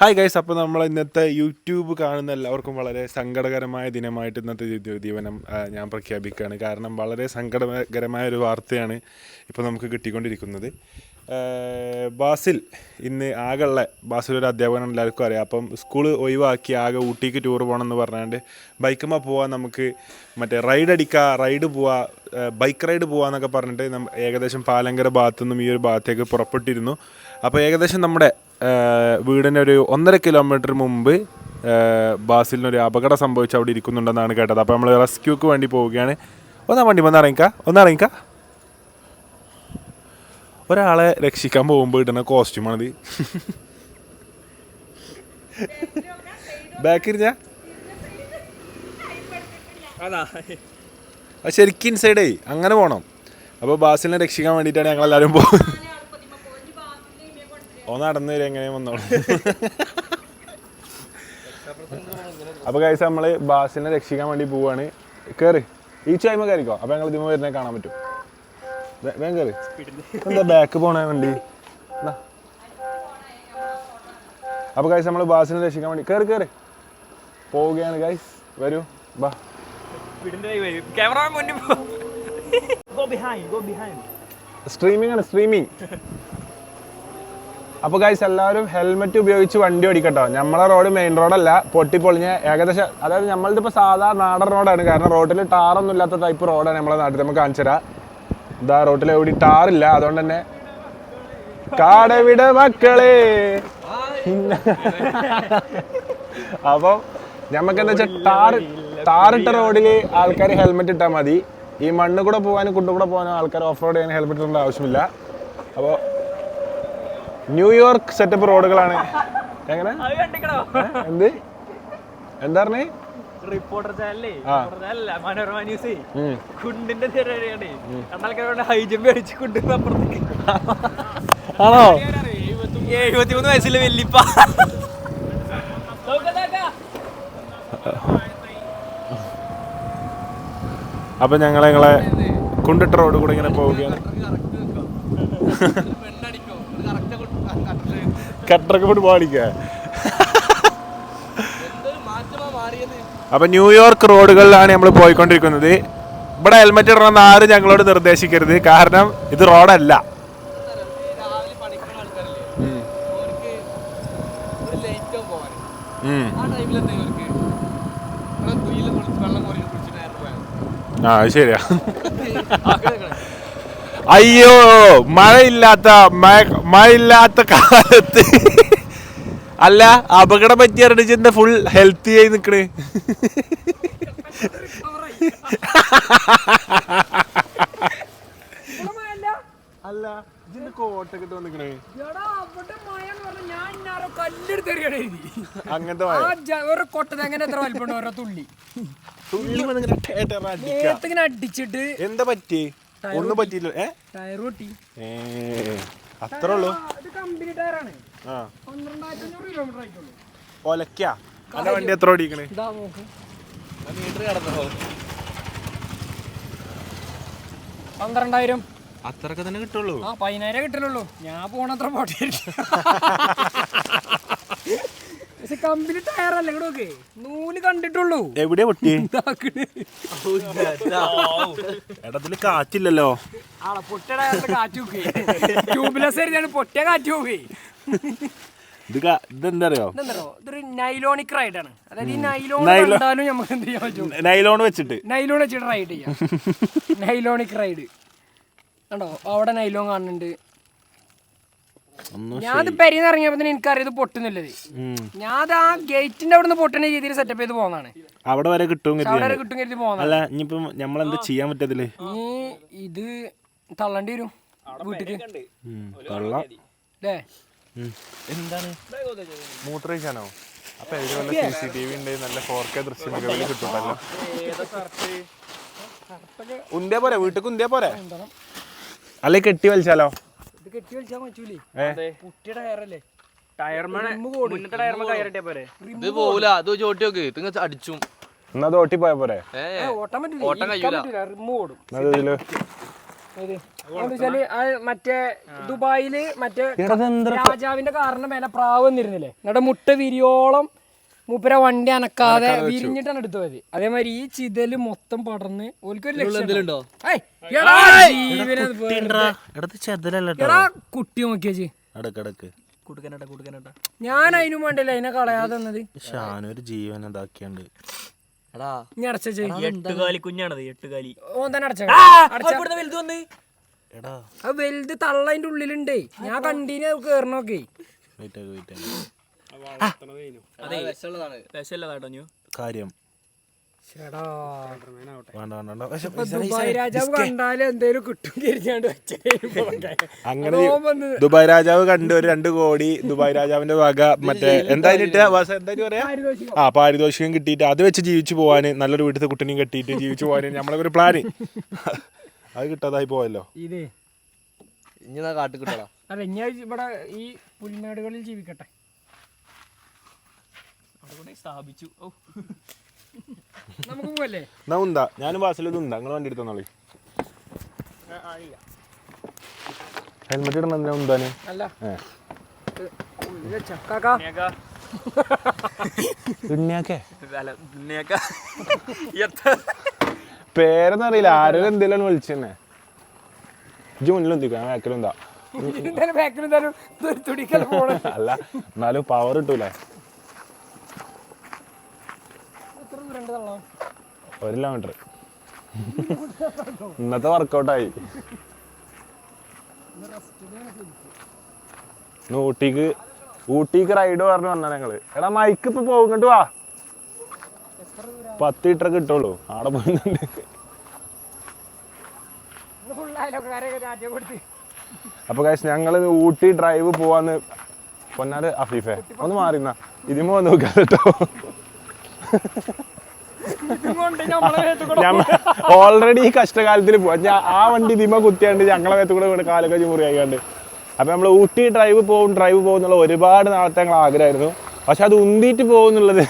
Hi guys അപ്പോൾ നമ്മൾ ഇന്നത്തെ യൂട്യൂബ് കാണുന്ന എല്ലാവർക്കും വളരെ സങ്കടകരമായ ദിനമായിട്ട് ഇന്നത്തെ ദിവനം ഞാൻ പ്രഖ്യാപിക്കുകയാണ്. കാരണം വളരെ സങ്കടകരമായ ഒരു വാർത്തയാണ് ഇപ്പോൾ നമുക്ക് കിട്ടിക്കൊണ്ടിരിക്കുന്നത്. ബാസിൽ ഇന്ന് ആകെയുള്ള ബാസിൽ ഒരു അധ്യാപകനാണ് എല്ലാവർക്കും അറിയാം. അപ്പം സ്കൂൾ ഒഴിവാക്കി ആകെ ഊട്ടിക്ക് ടൂർ പോകണം എന്ന് പറഞ്ഞാണ്ട് ബൈക്കുമ്മ പോവാൻ നമുക്ക് മറ്റേ റൈഡ് അടിക്കുക റൈഡ് പോവാ ബൈക്ക് റൈഡ് പോവാന്നൊക്കെ പറഞ്ഞിട്ട് ഏകദേശം പാലങ്കര ഭാഗത്തു നിന്നും ഈ ഒരു ഭാഗത്തേക്ക് പുറപ്പെട്ടിരുന്നു. അപ്പോൾ ഏകദേശം നമ്മുടെ വീടിന് ഒരു ഒന്നര കിലോമീറ്റർ മുമ്പ് ബാസിലിനൊരു അപകടം സംഭവിച്ച് അവിടെ ഇരിക്കുന്നുണ്ടെന്നാണ് കേട്ടത്. അപ്പോൾ നമ്മൾ റെസ്ക്യൂക്ക് വേണ്ടി പോവുകയാണ്. ഒന്നാ വണ്ടി വന്ന് ഇറങ്ങിക്കാം. ഒന്ന് ഇറങ്ങിക്കാം. ഒരാളെ രക്ഷിക്കാൻ പോകുമ്പോൾ ഇടുന്ന കോസ്റ്റ്യൂമാണിത് ബാക്കിരിഞ്ഞ ശരിക്കും ഇൻസൈഡേ അങ്ങനെ പോകണം അപ്പോൾ ബാസിലിനെ രക്ഷിക്കാൻ വേണ്ടിയിട്ടാണ് ഞങ്ങളെല്ലാവരും പോകുന്നത്. ഓ നടന്നു വരും എങ്ങനെയും വന്നോളൂ? അപ്പോൾ കഴിച്ച് നമ്മൾ ബാസിനെ രക്ഷിക്കാൻ വേണ്ടി പോവാണ്. കേറി ഈ ചായ്മ കയറിക്കോ അപ്പോൾ ഞങ്ങൾ ഇതിമ വരുന്നേ കാണാൻ പറ്റും. വേഗം കയറി എന്താ ബാക്ക് പോണേ വണ്ടി? അപ്പൊ അപ്പോൾ കഴിച്ച് നമ്മൾ ബാസിനെ രക്ഷിക്കാൻ വേണ്ടി കേറി കേറി. പോവുകയാണ് ഗൈസ് വരൂ. ബാ. വീടിന്റെ വരും. ക്യാമറ മുന്നിൽ go behind go behind streaming ആണ് സ്ട്രീമിംഗ് അപ്പോൾ ഗൈസ് എല്ലാവരും ഹെൽമെറ്റ് ഉപയോഗിച്ച് വണ്ടി ഓടിക്കട്ടോ. നമ്മളെ റോഡ് മെയിൻ റോഡല്ല പൊട്ടിപ്പൊളിഞ്ഞ ഏകദേശം അതായത് നമ്മളുടെ ഇപ്പോൾ സാധാ നാടൻ റോഡാണ് കാരണം റോഡിൽ ടാറൊന്നും ഇല്ലാത്ത ടൈപ്പ് റോഡാണ് നമ്മളെ നാട്ടിൽ. നമുക്ക് കാണിച്ചു തരാം. ഇതാ റോട്ടിൽ എവിടെ ടാറില്ല അതുകൊണ്ട് തന്നെ കാടവിട മക്കളെ. അപ്പോൾ നമുക്ക് എന്താ വെച്ചാൽ ടാർ ടാറിട്ട റോഡിൽ ആൾക്കാർ ഹെൽമെറ്റ് ഇട്ടാൽ മതി. ഈ മണ്ണ് കൂടെ പോകാനും കുണ്ടുകൂടെ പോകാനും ആൾക്കാർ ഓഫ് റോഡ് ചെയ്യാൻ ഹെൽമെറ്റ് ഇടേണ്ട ആവശ്യമില്ല. അപ്പോൾ ന്യൂയോർക്ക് സെറ്റപ്പ് റോഡുകളാണ്. എങ്ങനെ? എന്ത്? എന്താ പറഞ്ഞേ? റിപ്പോർട്ടർ ചാനലേ ആ. റിപ്പോർട്ടർ മനോരമ ന്യൂസ് ഉം. കുണ്ടിന്റെ തിരയാണ് രണ്ടാൾക്കാരോട് ഹൈ ജമ്പ് അടിച്ച് കുണ്ടിന് അപ്പുറത്തേക്ക്. ആണോ? എഴുപത്തി വയസ്സിലെ വെല്ലിപ്പ അപ്പൊ ഞങ്ങളെ ഞങ്ങളെ കുണ്ടിട്ട റോഡ് കൂടെ ഇങ്ങനെ പോവുകയാണ്. കട്ടറൊക്കെ പോയിട്ട് പാടിക്ക അപ്പൊ ന്യൂയോർക്ക് റോഡുകളിലാണ് നമ്മൾ പോയിക്കൊണ്ടിരിക്കുന്നത്. ഇവിടെ ഹെൽമെറ്റ് ഇടണമെന്ന് ആരും ഞങ്ങളോട് നിർദ്ദേശിക്കരുത്. കാരണം ഇത് റോഡല്ല. ആ ശരിയാ. അയ്യോ മഴയില്ലാത്ത മഴ- മഴയില്ലാത്ത കാലത്ത്. അല്ല അപകടം പറ്റിയ ഫുൾ ഹെൽത്തി ആയി നിക്കണേ. അല്ല ഇതിന്റെ കോട്ടൊക്കെ ഇട്ട് വന്നിക്കണേ അങ്ങനത്തെ മഴ. ഒരു കൊട്ടത് എങ്ങനെ എത്ര വലിപ്പുണ്ട്? ഓരോ തുള്ളി. തുള്ളി അടിച്ചിട്ട് എന്താ പറ്റി? ഒന്നും പറ്റിയില്ല. ഏ? ടയർ പൊട്ടി ഏ അത്രേ ഉള്ളൂ. ഇത് കമ്പനി ടയറാണ് ആ. പന്ത്രണ്ടായിരത്തി അഞ്ഞൂറ് കിലോമീറ്റർ ആയിട്ടുള്ളൂ ഒലക്ക അന്റെ വണ്ടി എത്ര ഓടിക്കണേ? ഇതാ നോക്ക്. പന്ത്രണ്ടായിരം. അത്രയ്ക്ക് തന്നെ കിട്ടുള്ളൂ. ആ പതിനായിരം കിട്ടലുള്ളൂ. ഞാൻ പോണത്ര പോട്ടെ പക്ഷെ കമ്പനി ടയർ അല്ല ഇവിടെ നോക്ക്. നൂൽ കണ്ടിട്ടുള്ളൂ. എവിടെ പൊട്ടി. എടത്തിൽ കാറ്റില്ലല്ലോ. ആളെ പൊട്ടിയ ടയറിന്റെ കാറ്റ് നോക്കി. ട്യൂബ്ലെസ് ആയിരുന്നു പൊട്ടിയ കാറ്റ് നോക്കി. ഇത് ഇതെന്താ അറിയോ ഇതൊരു നൈലോണിക് റൈഡ് ആണ്. അതായത് ഈ നൈലോൺ നൈലോ- കണ്ടാലും നമുക്ക് എന്ത് ചെയ്യാൻ പറ്റും? നൈലോൺ വെച്ചിട്ട്. നൈലോൺ വെച്ചിട്ട് റൈഡ് ചെയ്യാം. നൈലോണിക് റൈഡ് കണ്ടോ? അവിടെ നൈലോൺ കാണുന്നുണ്ട്. ഞാൻ പെരിന്ന് ഇറങ്ങിയപ്പോ തന്നെ എനിക്കറിയത് പൊട്ടുന്നില്ലത് ഞാൻ അത് ആ ഗേറ്റിന്റെ അവിടെ നിന്ന് പൊട്ടുന്ന രീതിയിൽ സെറ്റപ്പ് ചെയ്ത് പോകുന്നതാണ് അവിടെ വരെ കിട്ടും അവിടെ വരെ കിട്ടും കരുതി പോകുന്നതാണ് അല്ല ഇനിയിപ്പം നമ്മളെന്താ ചെയ്യാൻ പറ്റത്തില്ല? നീ ഇത് തള്ളണ്ടി വരും വീട്ടിലേക്ക് വെള്ളം അല്ലേ എന്താണ്? മൂത്രയിച്ചാനോ അപ്പൊ ഇതിൽ വല്ല സി സി ടി വി ഉണ്ട് നല്ല ഫോർ കെ ദൃശ്യ മികവിൽ കിട്ടുമല്ലോ ഉന്തേ പോരെ വീട്ടിക്ക് ഉന്തേ പോരെ? അല്ലെ കെട്ടി വലിച്ചാലോ? ഇത് കെട്ടി വലിച്ചാൽ പറ്റൂലേ ഏ? ടയറല്ലേ ടയർമേ മുന്നത്തെ ടയർമേ കയറിട്ടേ പോരെ? ഇത് പോവൂല. അത് ചോട്ടി നോക്ക്. തിങ്ങ അടിച്ചും. എന്നാ ഓട്ടി പോയ പോരെ? പറ്റൂല. റിമ്മ് ഓടും? വെച്ചാൽ മറ്റേ ദുബായിൽ മറ്റേ രാജാവിന്റെ കാറിന്റെ മേലെ പ്രാവ് വന്നിരുന്നില്ലേ? എന്നിട്ട് മുട്ട വിരിയോളം മൂപ്പര വണ്ടി അനക്കാതെ വിരിഞ്ഞിട്ടാണ് എടുത്തു പോയത് അതേമാതിരി ഈ ചിതൽ മൊത്തം പടർന്ന് ഓൽക്കൊരു ലക്ഷ്യം കുട്ടി നോക്കിയേച്ചി ഞാൻ അതിനും വേണ്ടല്ലേ അതിനെ കളയാതെ തന്നത് ഷാനൊരു ജീവൻ ഇതാക്കിയാണ്ട്. വലുത് തള്ളതിന്റെ ഉള്ളിലുണ്ടേ. ഞാൻ കണ്ടീന് കേറണോക്കെ കാര്യം. അങ്ങനെ ദുബായ് രാജാവ് കണ്ട് ഒരു രണ്ട് കോടി ദുബായ് രാജാവിന്റെ വക മറ്റേ എന്തായിട്ട് എന്തായാലും പറയാ? ആ പാരിതോഷികം കിട്ടിയിട്ട് അത് വെച്ച് ജീവിച്ചു പോവാന് നല്ലൊരു വീട്ടിലത്തെ കുട്ടിനെയും കെട്ടിയിട്ട് ജീവിച്ചു പോവാന് നമ്മളെ ഒരു പ്ലാന് അത് കിട്ടാതായി പോയല്ലോ. ഇതേ. ഇനി കിട്ടടാ അല്ല ഇനി ഇവിടെ ഈ പുൽനാടുകളിൽ ജീവിക്കട്ടെ. സ്ഥാപിച്ചു. ഓ നമുക്ക് പോവല്ലേ? എന്നാ ഉണ്ടാ ഞാനും വാസലും നിങ്ങൾ വണ്ടി എടുത്തോളി ഹെൽമെറ്റ് ഇടണം എന്തിനാ ഉണ്ടാന് അല്ല. ഏ. ഉള്ളിലെ ചക്കാക്കാ. ഉണ്ണിയാക്കേ. അല്ല നിന്നേക്ക എത്ര പേരൊന്നും അറിയില്ല. ആരും എന്തെങ്കിലും വിളിച്ചെന്നെ. ജൂണിലും എന്തിക്കാ ബാക്കിലും എന്താ? അല്ല എന്നാലും പവർ കിട്ടൂലേ എത്ര ദൂരം ഉണ്ട് തള്ളാം ഒരു കിലോമീറ്റർ ഇന്നത്തെ വർക്കൗട്ടായി ഊട്ടിക്ക് ഊട്ടിക്ക് റൈഡ് പറഞ്ഞു വന്നാ ഞങ്ങൾ. എടാ മൈക്ക് ഇപ്പൊ പോകുന്നുണ്ട് വാ. പത്ത് ലിറ്റർ കിട്ടുള്ളൂ. ആടെ പോകുന്നുണ്ട് കൊടുത്ത്. അപ്പൊ കാശ് ഞങ്ങൾ ഊട്ടി ഡ്രൈവ് പോവാന്ന് പൊന്നാട് അഫീഫെ. ഒന്ന് മാറിന്നാ ഇതിമോ നോക്കാം കേട്ടോ. ഓൾറെഡി ഈ കഷ്ടകാലത്തിൽ പോവാ ആ വണ്ടി ഇതിമ കുത്തിയാണ്ട് ഞങ്ങളെ മേത്ത് കൂടെ വീണ് കാലൊക്കെ ചൂറിയായിക്കാണ്ട് അപ്പൊ നമ്മൾ ഊട്ടി ഡ്രൈവ് പോകും ഡ്രൈവ് പോകും എന്നുള്ള ഒരുപാട് നാളത്തെ ഞങ്ങൾ ആഗ്രഹമായിരുന്നു. പക്ഷെ അത് ഉന്തിയിട്ട് പോകുന്നുള്ളത്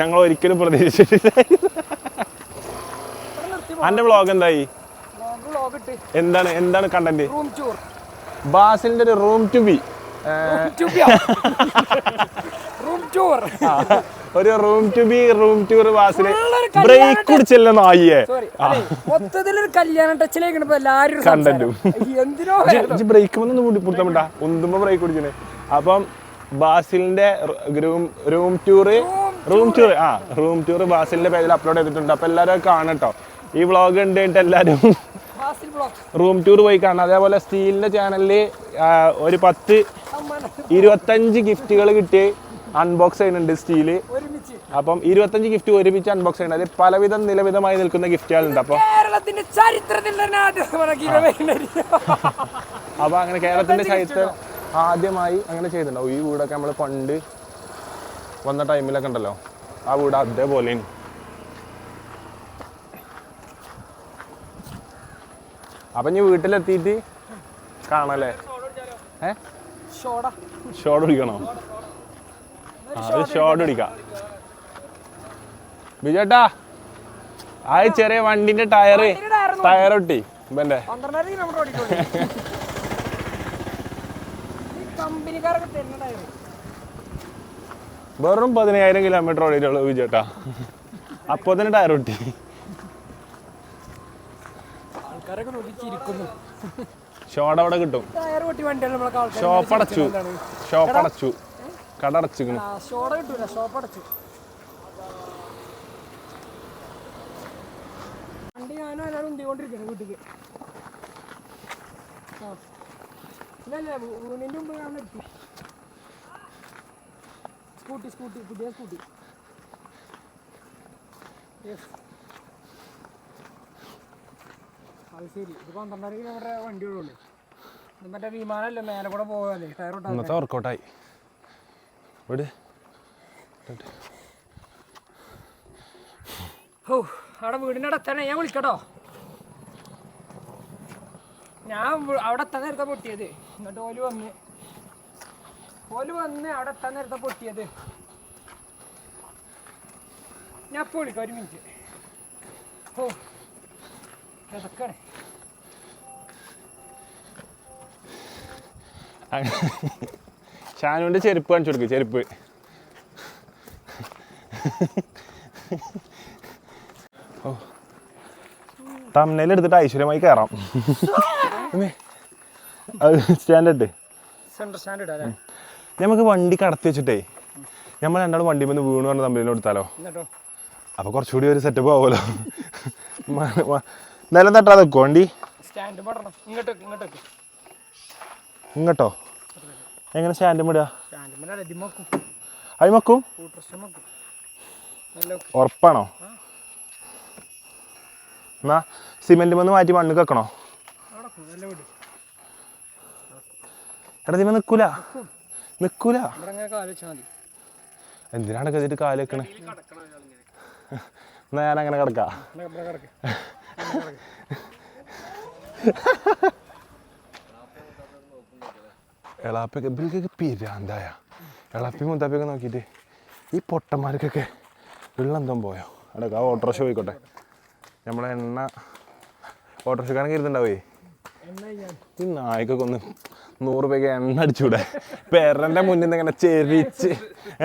ഞങ്ങൾ ഒരിക്കലും പ്രതീക്ഷിച്ചിട്ടില്ല. അന്റെ വ്ളോഗ് എന്തായി? എന്താണ് എന്താണ് കണ്ടന്റ് ബാസിലിന്റെ ഒരു റൂം ടു ബി ടൂർ ഒരു room to be room tour കല്യാണ ബ്രേക്ക് കുടിച്ചല്ലേ നായിയെ മൊത്തത്തിൽ ഒരു കല്യാണ ടച്ചിലേക്ക് എല്ലാരും കണ്ടു. എന്തിനോ ബ്രേക്ക് ഒന്നും കൂടി പുറത്തമിട്ടാ ഒന്നുമ്പോ ബ്രേക്ക് കുടിച്ചേ അപ്പം ബാസിലിന്റെ room room tour room tour ആ റൂം ടൂർ ബാസിലിന്റെ പേജിൽ അപ്ലോഡ് ചെയ്തിട്ടുണ്ട്. അപ്പൊ എല്ലാവരും കാണട്ടോ ഈ വ്ളോഗ് ഉണ്ട് എല്ലാരും റൂം ടൂർ പോയി കാണണം അതേപോലെ സ്റ്റീലിന്റെ ചാനലിൽ ഒരു പത്ത് ഇരുപത്തഞ്ച് ഗിഫ്റ്റുകൾ കിട്ടി അൺബോക്സ് ചെയ്യുന്നുണ്ട് സ്റ്റീൽ. അപ്പം ഇരുപത്തഞ്ച് ഗിഫ്റ്റ് ഒരുമിച്ച് അൺബോക്സ് ചെയ്യുന്നത് പലവിധം നിലവിധമായി നിൽക്കുന്ന ഗിഫ്റ്റുകളുണ്ട് അപ്പം. കേരളത്തിന്റെ ചരിത്രത്തിൽ അപ്പൊ അങ്ങനെ കേരളത്തിന്റെ ചരിത്രം ആദ്യമായി അങ്ങനെ ചെയ്തിട്ടുണ്ടാവും ഈ വീടൊക്കെ നമ്മൾ പണ്ട് വന്ന ടൈമിലൊക്കെ ഉണ്ടല്ലോ. ആ വീട് അതേപോലെ. അപ്പൊ ഇനി വീട്ടിലെത്തിയിട്ട് കാണല്ലേ ഏ? ഷോട ഷോർട്ട് പിടിക്കണോ ആ, അത് ഷോർട്ട് അടിക്കാം ബിജേട്ടാ ആ ചെറിയ വണ്ടിന്റെ ടയർ ടയർ ഒട്ടി ഇവന്റെ. വെറും പതിനായിരം കിലോമീറ്റർ ഓടിയിട്ടുള്ളൂ വിജേട്ടാ. അപ്പൊ തന്നെ ടയർ ഒട്ടി. ഷോട്ട് അവിടെ കിട്ടും. ഷോപ്പ് അടച്ചു. ഷോപ്പ് അടച്ചു. കട അടച്ചിക്കണു സ്കൂട്ടി സ്കൂട്ടി പുതിയ സ്കൂട്ടി. അത് ശരി. ഇത് പന്ത്രണ്ടര കിലോമീറ്റർ വണ്ടി ഉള്ളൂ ഇത് മറ്റേ വിമാനമല്ലേ മേലെ കൂടെ പോകാല്ലേ ടയർ വർക്കൗട്ടായി വിട്. ഓ അവിടെ വീടിന്റെ തന്നെ. ഞാൻ വിളിക്കട്ടോ. ഞാൻ അവിടെ എത്താൻ നേരത്തെ പൊട്ടിയത്. എന്നിട്ട് ഓൽ വന്ന്. ഓൽ വന്ന് അവിടെ എത്താൻ നേരത്തെ പൊട്ടിയത്. ഞാൻ ഇപ്പോൾ വിളിക്കാം ഒരു മിനിറ്റ് ഓ കിടക്കണേ. അങ്ങനെ ഷാനുവിന്റെ ചെരുപ്പ് കാണിച്ചു കൊടുക്ക് ചെരുപ്പ്. ഓ. തമ്മനയിൽ എടുത്തിട്ട് ഐശ്വര്യമായി കയറാം സ്റ്റാൻഡേർഡ് നമുക്ക് വണ്ടി കടത്തി വെച്ചിട്ടേ നമ്മൾ രണ്ടാളും വണ്ടി വന്ന് വീണ് പറഞ്ഞ തമ്മിൽ കൊടുത്താലോ? അപ്പൊ അപ്പോൾ കുറച്ചുകൂടി ഒരു സെറ്റപ്പ് ആവുമല്ലോ. നിലം തട്ടാതെ വെക്കോ വണ്ടി? ഇങ്ങോട്ടോ? എങ്ങനെ സ്റ്റാൻഡ് വെക്കും നല്ല ഉറപ്പാണോ? എന്നാ സിമെന്റ് വന്ന് മാറ്റി മണ്ണ് വെക്കണോ? നിക്കൂല. നിക്കൂല. എടാ ഇതിമ എന്തിനാണ് കതിട്ട് കാൽ വെക്കണേ? എന്നാ ഞാൻ അങ്ങനെ കിടക്ക്. എളാപ്പൊക്കെ ഇവർക്കൊക്കെ പിരാന്തായ. എളാപ്പി മുത്താപ്പിയൊക്കെ നോക്കിയിട്ട് ഈ പൊട്ടന്മാർക്കൊക്കെ വെള്ളെന്തോ പോയോ? അടക്ക ആ ഓട്ടോറിക്ഷ പോയിക്കോട്ടെ. നമ്മളെ എണ്ണ ഓട്ടോറിക്ഷക്കാരൻ കരുതുണ്ടാവേ ഈ നായ്ക്കൊക്കെ ഒന്ന് നൂറ് രൂപയ്ക്ക് എണ്ണ അടിച്ചൂടെ. പെരന്റെ മുന്നിൽ നിന്ന് ഇങ്ങനെ ചെരിച്ച്.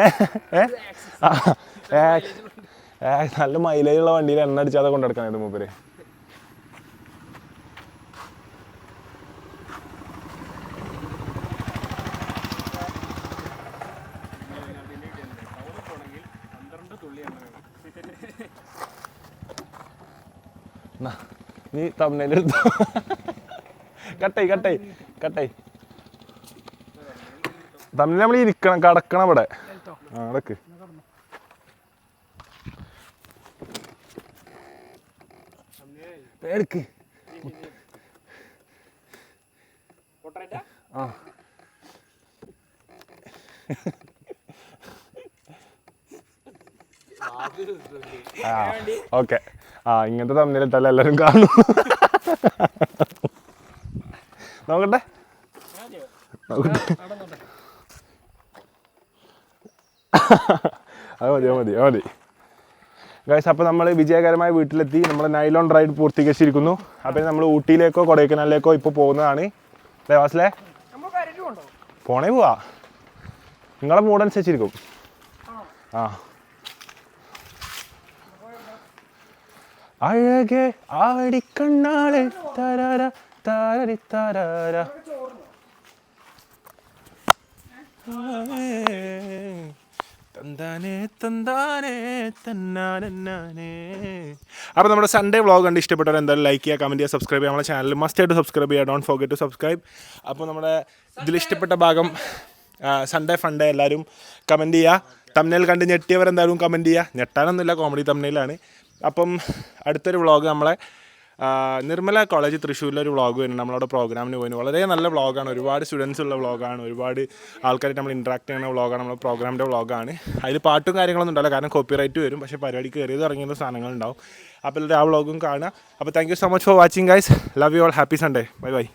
ഏ? നല്ല മൈലേജുള്ള വണ്ടിയിൽ എണ്ണ അടിച്ചാതെ കൊണ്ടെടുക്കാനായിട്ട് മൂപ്പര്. നീ തമ്മിലെടുത്തു. കട്ടായി കട്ടായി കട്ടായി. തമ്മിൽ നമ്മൾ ഇരിക്കണം കടക്കണം ഇവിടെ ആ അടക്ക് ആ ഓക്കെ. ആ ഇങ്ങനത്തെ തല എല്ലാവരും കാണും. നോക്കട്ടെ. നോക്കട്ടെ അത് മതി മതി മതി. ഗൈസ് അപ്പോൾ നമ്മൾ വിജയകരമായ വീട്ടിലെത്തി. നമ്മൾ നൈലോൺ റൈഡ് പൂർത്തീകരിച്ചിരിക്കുന്നു. അപ്പോൾ നമ്മൾ ഊട്ടിയിലേക്കോ കൊടൈക്കനാലിലേക്കോ ഇപ്പോൾ പോകുന്നതാണ്. ദേവാസിലെ പോണേ പോവാ. നിങ്ങളെ മൂടനുസരിച്ചിരിക്കും ആ. അഴകെ ആടിക്കണ്ണാളെ തരാര താരരി. താരാര തന്നാനേ അപ്പോൾ നമ്മുടെ സൺഡേ വ്ളോഗ് കണ്ട് ഇഷ്ടപ്പെട്ടവർ എന്തായാലും ലൈക്ക് ചെയ്യുക കമന്റ് ചെയ്യുക സബ്സ്ക്രൈബ് ചെയ്യുക. നമ്മുടെ ചാനൽ മസ്റ്റ് ആയിട്ട് സബ്സ്ക്രൈബ് ചെയ്യുക. ഡോണ്ട് ഫോർഗെറ്റ് ടു സബ്സ്ക്രൈബ് അപ്പോൾ നമ്മുടെ ഇതിൽ ഇഷ്ടപ്പെട്ട ഭാഗം സൺഡേ ഫണ്ടേ എല്ലാവരും കമന്റ് ചെയ്യുക. തമ്മിൽ കണ്ട് ഞെട്ടിയവർ എന്തായാലും കമന്റ് ചെയ്യുക. ഞെട്ടാനൊന്നുമില്ല കോമഡി തമ്മിലാണ് അപ്പം അടുത്തൊരു വ്ളോഗ് നമ്മളെ നിർമ്മല കോളേജ് തൃശ്ശൂരിലൊരു വ്ളോഗ് വരുന്നുണ്ട്. നമ്മളവിടെ പ്രോഗ്രാമിന് പോയി വളരെ നല്ല വ്ളോഗാണ്. ഒരുപാട് സ്റ്റുഡൻസ് ഉള്ള വ്ളോഗാണ്. ഒരുപാട് ആൾക്കാരായിട്ട് നമ്മൾ ഇൻട്രാക്ട് ചെയ്യുന്ന വ്ളോഗാണ്. നമ്മുടെ പ്രോഗ്രാമിന്റെ വ്ളോഗാണ്. അതിൽ പാട്ടും കാര്യങ്ങളൊന്നും ഉണ്ടാവില്ല. കാരണം കോപ്പിറൈറ്റ് വരും. പക്ഷേ പരിപാടി കയറിയത് ഇറങ്ങിയ സാധനങ്ങളുണ്ടാവും അപ്പോൾ ആ വ്ളോഗും കാണുക. അപ്പോൾ thank you so much for watching guys love you all happy Sunday bye bye